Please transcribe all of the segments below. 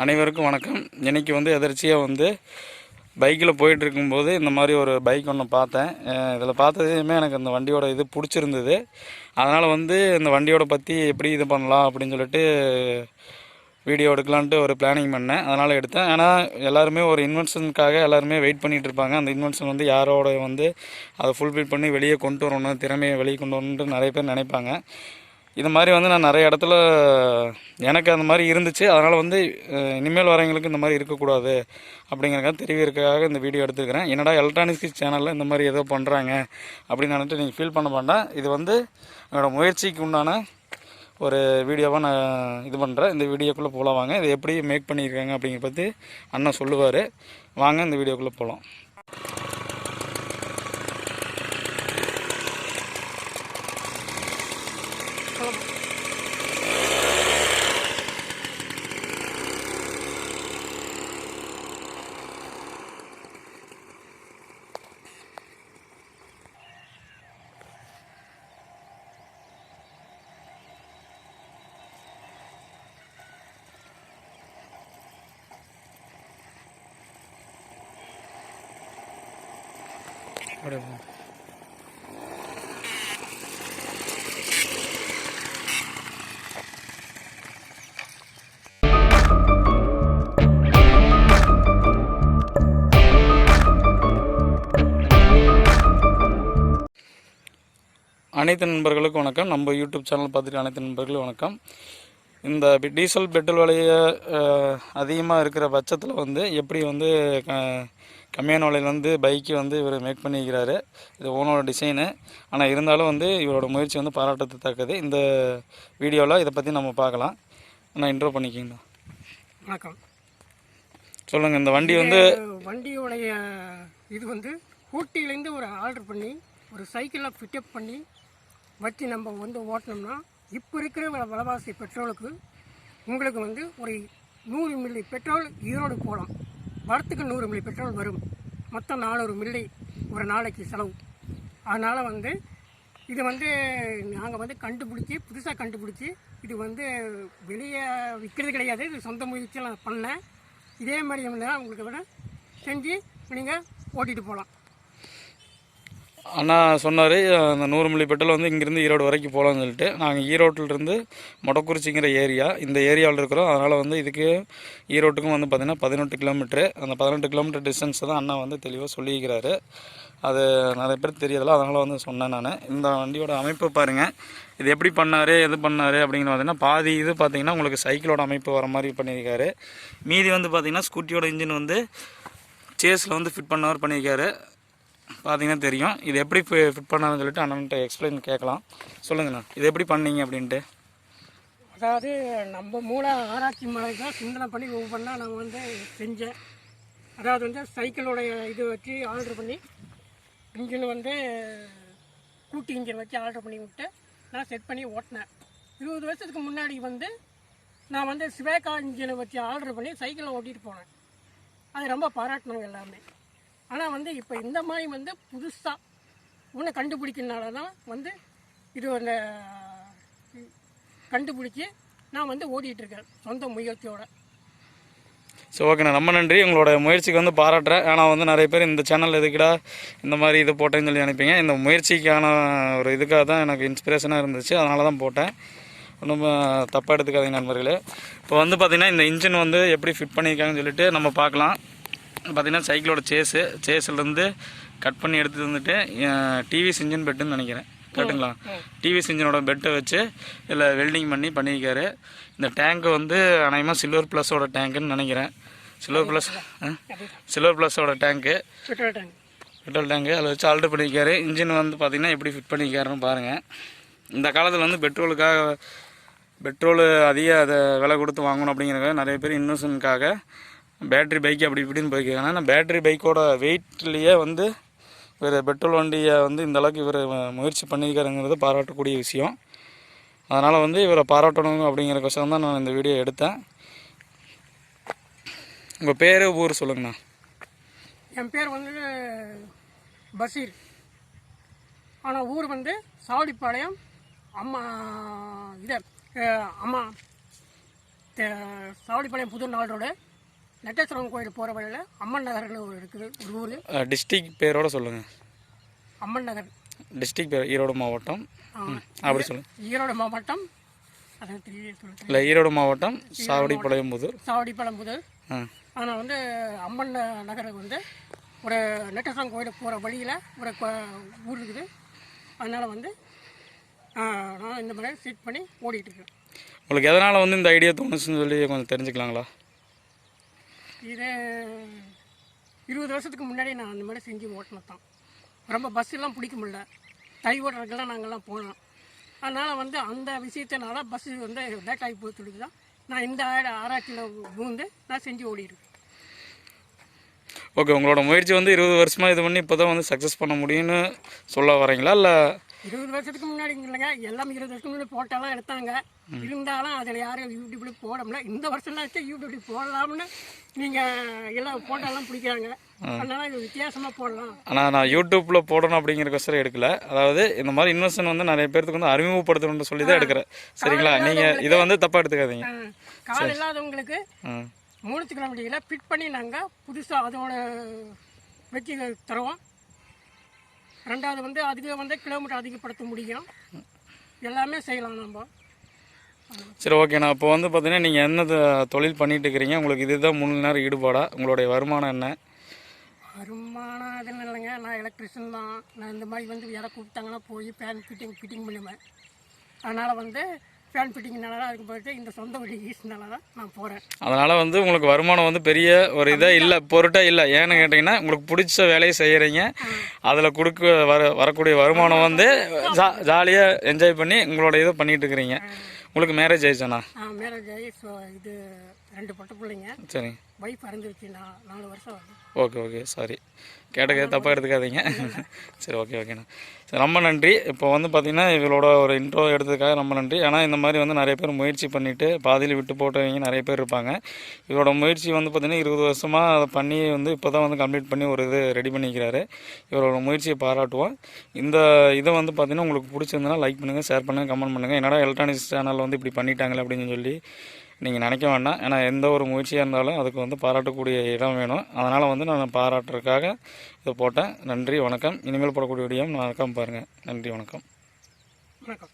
அனைவருக்கும் வணக்கம். இன்றைக்கி வந்து எதர்ச்சியாக வந்து பைக்கில் போயிட்டு இருக்கும்போது இந்த மாதிரி ஒரு பைக் ஒன்று பார்த்தேன். இதில் பார்த்ததுமே எனக்கு அந்த வண்டியோட இது பிடிச்சிருந்தது. அதனால் வந்து இந்த வண்டியோட பற்றி எப்படி இது பண்ணலாம் அப்படின்னு சொல்லிட்டு வீடியோ எடுக்கலான்ட்டு ஒரு பிளானிங் பண்ணேன். அதனால் எடுத்தேன். ஏன்னா எல்லாருமே ஒரு இன்வென்ஷனுக்காக எல்லாருமே வெயிட் பண்ணிகிட்டு இருப்பாங்க. அந்த இன்வென்ஷன் வந்து யாரோட வந்து அதை ஃபுல்ஃபில் பண்ணி வெளியே கொண்டு வரணும் திறமையை வெளியே கொண்டு வரணுன்ட்டு நிறைய பேர் நினைப்பாங்க. இது மாதிரி வந்து நான் நிறைய இடத்துல எனக்கு அந்த மாதிரி இருந்துச்சு. அதனால் வந்து இனிமேல் வரவங்களுக்கு இந்த மாதிரி இருக்கக்கூடாது அப்படிங்கிறக்காக தெரிவிக்கிறதுக்காக இந்த வீடியோ எடுத்துக்கிறேன் என்னடா எலக்ட்ரானிக்ஸ் சேனலில் இந்த மாதிரி ஏதோ பண்ணுறாங்க அப்படின்னு நினச்சிட்டு நீங்கள் ஃபீல் பண்ண வேண்டாம். இது வந்து என்னோடய முயற்சிக்கு உண்டான ஒரு வீடியோவாக நான் இது பண்ணுறேன் இந்த வீடியோக்குள்ளே போகலாம் வாங்க. இது எப்படி மேக் பண்ணியிருக்காங்க அப்படிங்கிற பற்றி அண்ணன் சொல்லுவார். வாங்க இந்த வீடியோக்குள்ளே போகலாம் அப்படியே அனைத்து நண்பர்களுக்கும் வணக்கம். நம்ம யூடியூப் சேனல் பார்த்துட்டு அனைத்து நண்பர்களுக்கும் வணக்கம். இந்த டீசல் பெட்ரோல் விலையை அதிகமாக இருக்கிற பட்சத்தில் வந்து எப்படி வந்து க கம்மியான விலையில் வந்து பைக்கு வந்து இவர் மேக் பண்ணிக்கிறாரு. இது ஓனோட டிசைனு ஆனால் இருந்தாலும் வந்து இவரோட முயற்சி வந்து பாராட்டத்தக்கது இந்த வீடியோவில் இதை பற்றி நம்ம பார்க்கலாம். நான் இன்ட்ரோ பண்ணிக்கிங்கண்ணா. வணக்கம். சொல்லுங்கள் இந்த வண்டி வந்து வண்டியோடைய இது வந்து ஊட்டியிலேருந்து ஒரு ஆர்டர் பண்ணி ஒரு சைக்கிளில் ஃபிட்டப் பண்ணி வச்சு நம்ம வந்து ஓட்டினோம்னா இப்போ இருக்கிற வில- விலைவாசி பெட்ரோலுக்கு உங்களுக்கு வந்து ஒரு நூறு மில்லி பெட்ரோல் ஈரோடு போகலாம் வரத்துக்கு நூறு மில்லி பெட்ரோல் வரும். மொத்தம் நானூறு மில்லி ஒரு நாளைக்கு செலவு. அதனால் வந்து இது வந்து நாங்கள் வந்து கண்டுபிடிச்சி புதுசாக கண்டுபிடிச்சி இது வந்து வெளியே விற்கிறது கிடையாது. இது சொந்த முயற்சியில் பண்ணேன் இதே மாதிரி இருந்தால் உங்களுக்கு விட செஞ்சு நீங்கள் ஓட்டிகிட்டு போகலாம் அண்ணா சொன்னார் அந்த நூறு மில்லி பெட்ரோல் வந்து இங்கேருந்து ஈரோடு வரைக்கும் போகலான்னு சொல்லிட்டு. நாங்கள் ஈரோட்டிலிருந்து மொடக்குறிச்சிங்கிற ஏரியா இந்த ஏரியாவில் இருக்கிறோம். அதனால் வந்து இதுக்கு ஈரோட்டுக்கும் வந்து பார்த்திங்கன்னா பதினெட்டு கிலோமீட்ரு அந்த பதினெட்டு கிலோமீட்டர் டிஸ்டன்ஸ் தான் அண்ணா வந்து தெளிவாக சொல்லியிருக்கிறாரு. அது நிறைய பேர் தெரியதில்ல அதனால் வந்து சொன்னேன் நான். இந்த வண்டியோட அமைப்பு பாருங்கள் இது எப்படி பண்ணார் எது பண்ணார் அப்படிங்கிற பார்த்தீங்கன்னா பாதி இது பார்த்தீங்கன்னா உங்களுக்கு சைக்கிளோட அமைப்பு வர மாதிரி பண்ணியிருக்காரு. மீதி வந்து பார்த்திங்கன்னா ஸ்கூட்டியோட இன்ஜின் வந்து சேஸில் வந்து ஃபிட் பண்ணவர் பண்ணியிருக்காரு. பார்த்தீங்கன்னா தெரியும். இது எப்படி ஃபிட் பண்ணாதுன்னு சொல்லிட்டு அண்ணன்ட்ட எக்ஸ்பிளைன் கேட்கலாம். சொல்லுங்கண்ணா இது எப்படி பண்ணீங்க அப்படின்ட்டு. அதாவது நம்ம மூளை ஆராய்ச்சி மலை தான் சிந்தனை பண்ணி ஒவ்வொன்றா நான் வந்து செஞ்சேன். அதாவது வந்து சைக்கிளோடைய இது வச்சு ஆர்டர் பண்ணி இன்ஜின் வந்து கூட்டி இன்ஜின் வச்சு ஆர்டர் பண்ணி விட்டு நான் செட் பண்ணி ஓட்டினேன். இருபது வருஷத்துக்கு முன்னாடி வந்து நான் வந்து சிவேகா இன்ஜினை வச்சு ஆர்டர் பண்ணி சைக்கிளை ஓட்டிகிட்டு போனேன். அது ரொம்ப பாராட்டினாங்க எல்லாமே ஆனால் வந்து இப்போ இந்த மாதிரி வந்து புதுசாக ஒன்று கண்டுபிடிக்கிறனால தான் வந்து இது அந்த கண்டுபிடிச்சி நான் வந்து ஓடிட்டுருக்கேன் சொந்த முயற்சியோட. ஸோ ஓகேண்ணா ரொம்ப நன்றி. உங்களோட முயற்சிக்கு வந்து பாராட்டுறேன். ஆனால் வந்து நிறைய பேர் இந்த சேனல் எதுக்குடா இந்த மாதிரி இது போட்டேன்னு சொல்லி நினைப்பீங்க. இந்த முயற்சிக்கான ஒரு இதுக்காக தான் எனக்கு இன்ஸ்பிரேஷனாக இருந்துச்சு. அதனால தான் போட்டேன். ஒன்றும் தப்பாக எடுத்துக்காதீங்க நண்பர்களே. இப்போ வந்து பார்த்திங்கன்னா இந்த இன்ஜின் வந்து எப்படி ஃபிட் பண்ணியிருக்காங்கன்னு சொல்லிட்டு நம்ம பார்க்கலாம். பார்த்திங்கன்னா சைக்கிளோட சேஸு சேஸ்லேருந்து கட் பண்ணி எடுத்து வந்துட்டு டிவிஎஸ் இன்ஜின் பெட்டுன்னு நினைக்கிறேன். கரெக்டுங்களா டிவிஎஸ் இன்ஜினோட பெட்டை வச்சு இதில் வெல்டிங் பண்ணி பண்ணியிருக்காரு. இந்த டேங்க்கு வந்து அநேகமாக சில்வர் ப்ளஸோட டேங்க்குன்னு நினைக்கிறேன். Silver plus silver ப்ளஸோட tank petrol tank petrol tank அதில் வச்சு ஆல்டர் பண்ணியிருக்காரு. இன்ஜின் வந்து பார்த்திங்கன்னா எப்படி ஃபிட் பண்ணியிருக்காருன்னு பாருங்கள் இந்த காலத்தில் வந்து பெட்ரோலுக்காக பெட்ரோலு அதிக அதை விலை கொடுத்து வாங்கணும் அப்படிங்கிறக்காக நிறைய பேர் இன்வெஸ்ட்மெண்ட்காக பேட்ரி பைக் அப்படி இப்படின்னு போய்க்காங்க ஆனால் பேட்ரி பைக்கோட வெயிட்லேயே வந்து இவர் பெட்ரோல் வண்டியை வந்து இந்தளவுக்கு இவர் முயற்சி பண்ணியிருக்காருங்கிறது பாராட்டக்கூடிய விஷயம். அதனால் வந்து இவரை பாராட்டணும் அப்படிங்கிறக்கோசரம் தான் நான் இந்த வீடியோ எடுத்தேன். உங்கள் பேர் ஊர் சொல்லுங்கண்ணா. என் பேர் வந்து பஷீர் ஆனால் ஊர் வந்து சாவடிப்பாளையம் அம்மா இது அம்மா சாவடிப்பாளையம் புது நாள் ரோடு. நட்டேஸ்வரம் கோயில் போகிற வழியில் அம்மன் நகர்னு ஒரு இருக்குது? ஒரு ஊர்? டிஸ்ட்ரிக் பேரோட சொல்லுங்கள் அம்மன் நகர். டிஸ்ட்ரிக் பேர் ஈரோடு மாவட்டம். அப்படி சொல்லுங்கள் ஈரோடு மாவட்டம். இல்லை ஈரோடு மாவட்டம் சாவடிப்பாளையம்புதூர். சாவடிப்பாளையம் புது ஆ. ஆனால் வந்து அம்மன் நகருக்கு வந்து ஒரு நெட்டேஸ்வரம் கோயிலுக்கு போகிற வழியில் ஒரு ஊர் இருக்குது. அதனால் வந்து நான் இந்த மாதிரி சீட் பண்ணி ஓடிட்டு இருக்கேன். உங்களுக்கு எதனால் வந்து இந்த ஐடியா தோணுச்சுன்னு சொல்லி கொஞ்சம் தெரிஞ்சுக்கலாங்களா? இதை இருபது வருஷத்துக்கு முன்னாடி நான் அந்த மாதிரி செஞ்சு ஓட்டினது தான் ரொம்ப பஸ் எல்லாம் பிடிக்க முடில தை ஓட்டுறதுக்கெல்லாம் நாங்கள்லாம் போனோம். அதனால் வந்து அந்த விஷயத்தினால பஸ்ஸு வந்து லேட் ஆகி போய் தான் நான் இந்த ஆராய்ச்சியில் பூந்து நான் செஞ்சு ஓடிருக்கேன். ஓகே உங்களோட முயற்சி வந்து இருபது வருஷமாக இது பண்ணி இப்போ தான் வந்து சக்ஸஸ் பண்ண முடியும்னு சொல்ல வரீங்களா இல்லை இருபது வருஷத்துக்கு முன்னாடி இல்லைங்க. எல்லாம் இருபது வருஷத்துக்கு முன்னாடி போட்டெல்லாம் எடுத்தாங்க. இருந்தாலும் அதில் யாரும் யூடியூப்ல போட முடியல. இந்த வருஷம்லாம் யூடியூப்ல போடலாம்னு நீங்கள் எல்லாம் போட்டோலாம் பிடிக்கிறாங்க. அதனால இது வித்தியாசமாக போடலாம். ஆனால் நான் யூடியூப்பில் போடணும் அப்படிங்கிறக்கோசரம் எடுக்கல. அதாவது இந்த மாதிரி இன்வெஸ்ட்மெண்ட் வந்து நிறைய பேர்த்துக்கு வந்து அறிமுகப்படுத்தணும்னு சொல்லி தான் எடுக்கிறேன். சரிங்களா? நீங்கள் இதை வந்து தப்பாக எடுத்துக்காதீங்க. கால் இல்லாதவங்களுக்கு மூணு கிலோமீட்டரில் ஃபிட் பண்ணி நாங்கள் புதுசாக அதோட வச்சு தருவோம். ரெண்டாவது வந்து அதுக்கு வந்து கிலோமீட்டர் அதிகப்படுத்த முடியும். எல்லாமே செய்யலாம் நம்ம. சரி ஓகேண்ணா இப்போ வந்து பார்த்தீங்கன்னா நீங்கள் என்ன தொழில் பண்ணிட்டு இருக்கிறீங்க? உங்களுக்கு இதுதான் முழு நேரம் ஈடுபாடா? உங்களுடைய வருமானம் என்ன? வருமானம் அது இல்லைங்க. நான் எலக்ட்ரிஷியன் தான். நான் இந்த மாதிரி வந்து யாரை கூப்பிட்டாங்கன்னா போய் ஃபேன் ஃபிட்டிங் ஃபிட்டிங் பண்ணுவேன் அதனால் வந்து ஃபேன் ஃபிட்டிங்னால தான் அதுக்கு போயிட்டு இந்த சொந்த வழி ஈஸ்னால தான் நான் போகிறேன் அதனால் வந்து உங்களுக்கு வருமானம் வந்து பெரிய ஒரு இதாக இல்லை பொருட்டாக இல்லை. ஏன்னு கேட்டிங்கன்னா உங்களுக்கு பிடிச்ச வேலையை செய்கிறீங்க அதில் கொடுக்க வர வரக்கூடிய வருமானம் வந்து ஜா ஜாலியாக என்ஜாய் பண்ணி உங்களோட இதை பண்ணிட்டு இருக்கிறீங்க. உங்களுக்கு மேரேஜ் ஆயிடுச்சாண்ணா மேரேஜ் ஆகி இது ரெண்டு பொட்ட பிள்ளைங்க. சரி. ஒய்ஃப் இறந்துருச்சு நான் நாலு வருஷம் ஓகே ஓகே சாரி கேட்டக்க தப்பாக எடுத்துக்காதீங்க. சரி ஓகே ஓகேண்ணா சரி ரொம்ப நன்றி. இப்போ வந்து பார்த்தீங்கன்னா இவளோட ஒரு இன்ட்ரோ எடுத்ததுக்காக ரொம்ப நன்றி. ஏன்னா இந்த மாதிரி வந்து நிறைய பேர் முயற்சி பண்ணிவிட்டு பாதியில் விட்டு போட்டவங்க நிறைய பேர் இருப்பாங்க. இவரோட முயற்சி வந்து பார்த்திங்கன்னா இருபது வருஷமாக அதை பண்ணி வந்து இப்போ தான் வந்து கம்ப்ளீட் பண்ணி ஒரு இது ரெடி பண்ணிக்கிறாரு. இவரோட முயற்சியை பாராட்டுவோம். இந்த இதை வந்து பார்த்திங்கன்னா உங்களுக்கு பிடிச்சிருந்தனா லைக் பண்ணுங்கள் ஷேர் பண்ணுங்கள் கமெண்ட் பண்ணுங்கள் என்னடா எலக்ட்ரானிக்ஸ் சேனல் வந்து இப்படி பண்ணிட்டாங்களே அப்படின்னு சொல்லி நீங்கள் நினைக்க வேண்டாம். ஏன்னா எந்த ஒரு முயற்சியாக இருந்தாலும் அதுக்கு வந்து பாராட்டக்கூடிய இடம் வேணும். அதனால் வந்து நான் பாராட்டுறதுக்காக இதை போட்டேன். நன்றி வணக்கம். இனிமேல் போடக்கூடிய வீடியோ வணக்கம் பாருங்கள் நன்றி வணக்கம். வணக்கம்.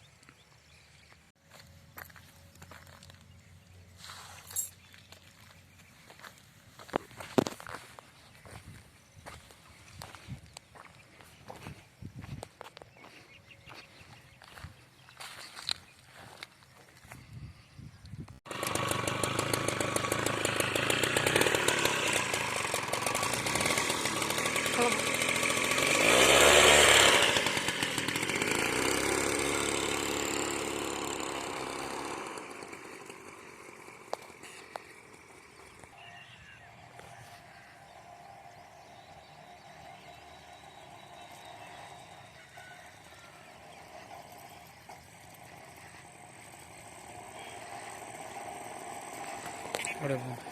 அப்படியே போ.